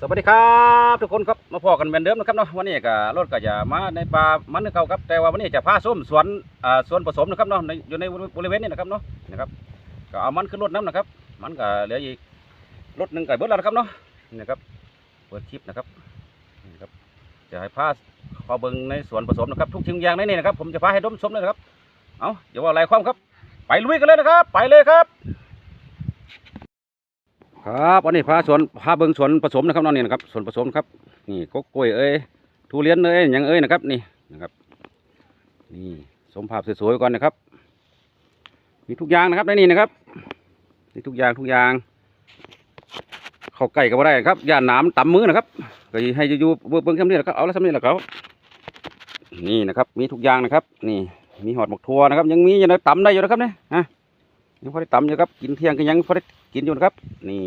สวัสดีครับทุกคนครับมาพอกันเหมือนเดิมนะครับเนาะวันนี้ก็รถก็จะมาในป่ามันนึกเขาครับแต่ว่าวันนี้จะพาส้มสวนอ่าสวนผสมนะครับเนาะในอยู่ในบริเวณนี้นะครับเนาะนะครับก็เอามันขึ้นรถน้ำนะครับ มันก็เหลืออีกรถหนึ่งไก็เบิดแล้วนะครับเนาะนี่นะครับเปิดคลิปนะครับนี่นะครับจะให้พาพอเบิ่งในสวนผสมนะครับทุกชิ้นอย่างในนี้นะครับผมจะพาให้ดมชมเลยนะครับเอาเดี๋ยวว่าอะไรความครับ ไปลุยกันเลยนะครับ ไปเลยครับ ครับวันนี้พาสวนพาเบิงสวนผสมนะครับน้องนี่นะครับสวนผสมครับนี่กกกล้วยเอ้ยทุเรียนเอ้ยหยังเอ้ยนะครับนี่นะครับ นี่สมภาพสวยๆก่อนนะครับ มีทุกอย่างนะครับในนี่นะครับมีทุกอย่างทุกอย่าง เข้าใกล้กับอะไรครับย่านหน้ำต่ำมือนะครับก็ให้อยู่เบิ่งแค่นี้แหละครับเอาละสำนี้แหละครับนี่นะครับ มีทุกอย่างนะครับ นี่มีหอดหมกทัวนะครับ ยังมีอยู่นะต่ำได้อยู่นะครับเนี่ยฮะ ยังพอได้ต่ำอยู่ครับ กินเที่ยงก็ยังพอได้กินอยู่นะครับ นี่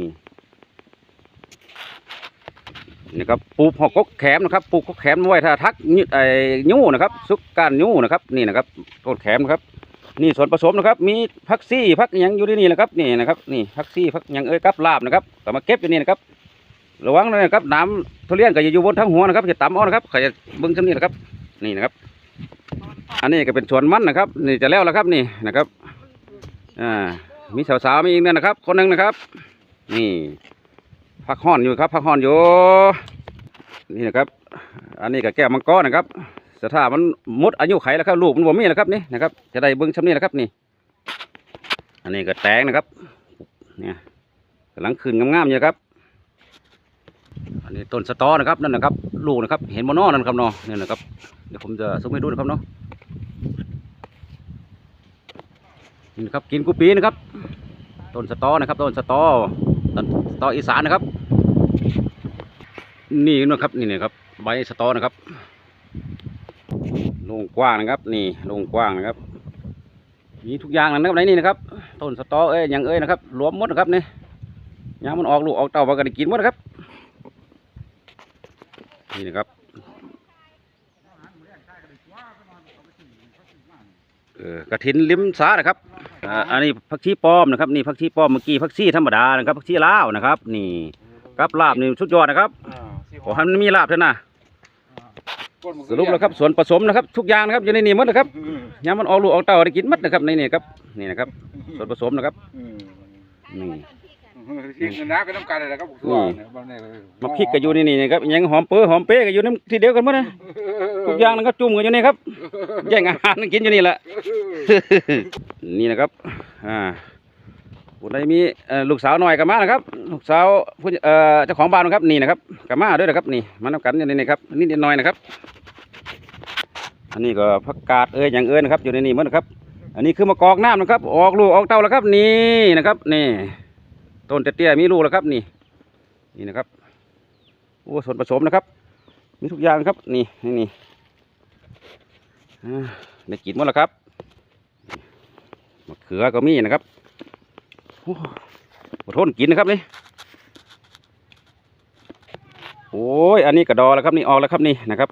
นี่ครับปลูกหอกกแขมนะครับปลูกกแขมไว้ถ้าทักยุไอ้ยูนะครับ ซุกการยูนะครับ นี่นะครับต้นแขมนะครับ นี่ส่วนผสมนะครับ มีพักซี่พักยังอยู่ที่นี่นะครับ นี่นะครับ นี่พักซี่พักยังเอ้ยกับลาบนะครับก็มาเก็บอยู่นี่นะครับระวังนะครับน้ำทุเรียนก็จะอยู่บนทั้งหัวนะครับจะต่ำเอนะครับใครจะเบิ้งชั้นนี้นะครับ นี่นะครับ อันนี้ก็เป็นสวนมันนะครับ นี่จะแล้วแล้วครับนี่นะครับ อ่า มีสาวๆมีอีกเนี่ยนะครับ คนหนึ่งนะครับ นี่พักห่อนอยู่ครับ พักห่อนอยู่ นี่นะครับ อันนี้ก็แก้วมังกรนะครับสถามันมดอายุไขแล้วครับลูกมันบ่มีแล้วครับนี่นะครับจะได้เบิ้งชำนี้นะครับนี่ อันนี้ก็แตงนะครับ เนี่ยกำลังขึ้นงามๆอยู่ครับ อันนี้ต้นสตอนะครับนั่นนะครับ ลูกนะครับ เห็นมอนอนั่นครับเนาะนี่นะครับเดี๋ยวผมจะส่งให้ดูนะครับเนาะ นี่นครับกินกุปีนะครับ ต้นสตอนะครับ ต้นสตอต้นสตออีสานนะครับ นี่นะครับนี่นะครับ ใบสตอนะครับลงกว้างนะครับ นี่ลงกว้างนะครับ มีทุกอย่างนะครับในนี่นะครับต้นสตอเอ้ยยังเอ้ยนะครับรวมหมดนะครับเนี่ยามมันออกลูกออกเต่ามันก็ได้กินหมดนะครับ นี่นะครับเออกระถินลิ้มสานะครับ อ่าอันนี้ผักชีป้อมนะครับนี่ผักชีป้อมเมื่อกี้ผักชีธรรมดานะครับผักชีลาวนะครับ นี่กับลาบนี่สุดยอดนะครับขอให้มันมีลาบเถอะนะสรุปแล้วครับส่วนผสมนะครับ ทุกอย่างนะครับอยู่ในนี่หมดนะครับยามมันออกลูกออกเต้าได้กินหมดนะครับในนี่ครับนี่นะครับ ส่วนผสมนะครับนี่ทิ้งน้ำก็ต้องการอะไรครับพวกตัวเนี่ยบางเนี่ยมาพริกก็อยู่ในนี่นะครับหยังหอมเปื้อหอมเป๊ะก็อยู่ในที่เดียวกันหมดนะ ทุกอย่างนะครับจุ่มกันอยู่นี่ครับ แย่งอาหารกินอยู่นี่แหละ นี่นะครับ อ่าผู้ใดมีเอ่อลูกสาวหน่อยกับมานะครับ ลูกสาวผู้เอ่อเจ้าของบ้านนะครับนี่นะครับกับมาด้วยนะครับ นี่มานำกันอยู่ในนี่ครับนิดหน่อยนะครับ อันนี้ก็ผักกาดเอ้ยอย่างเอ้ยนะครับอยู่ในนี่หมดนะครับ อันนี้คือมะกอกน้ำนะครับ ออกลูกออกเต้าแล้วครับ นี่นะครับ นี่ ต้นเตี้ยๆมีลูกแล้วครับ นี่ นี่นะครับโอ้ส่วนผสมนะครับ มีทุกอย่างครับ นี่นี่นี่อ่า ได้กินหมดแล้วครับมะเขือก็มีนะครับโอ้อดทนกินนะครับนี่โอ้ย อันนี้กระดอแล้วครับนี่ออกแล้วครับนี่นะครับ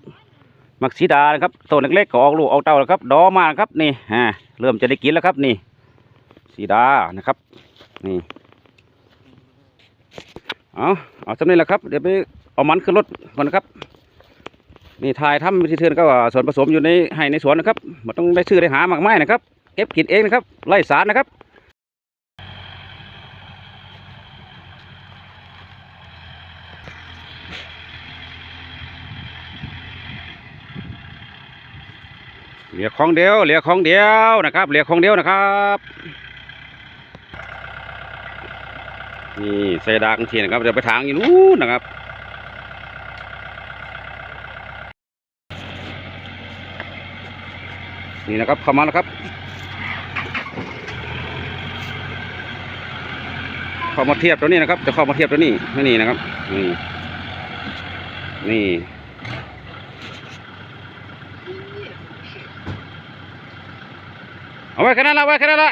มักสีดานะครับต้นเล็กๆก็ออกลูกออกเต้าแล้วครับดอมานะครับนี่ฮะเริ่มจะได้กินแล้วครับนี่ สีดานะครับ นี่เอาเอาสำเร็จแล้วครับ เดี๋ยวไปเอามันขึ้นรถก่อนนะครับ นี่ทายทำวิธีเทือนก็ส่วนผสมอยู่ในให้ในสวนนะครับมันต้องได้ซื้อได้หามากไม้นะครับเก็บกินเองนะครับไล่สารนะครับเหลือของเดียวเหลือของเดียวนะครับเหลือของเดียวนะครับนี่ใส่ดากทีนะครับเดี๋ยวไปทางอยู่นู้นนะครับ นี่นะครับเข้ามาแล้วครับ เข้ามาเทียบตัวนี้นะครับ จะเข้ามาเทียบตัวนี้ไม่นี่นะครับ นี่นี่เอาไว้แค่นั้นละไว้แค่นั้นละ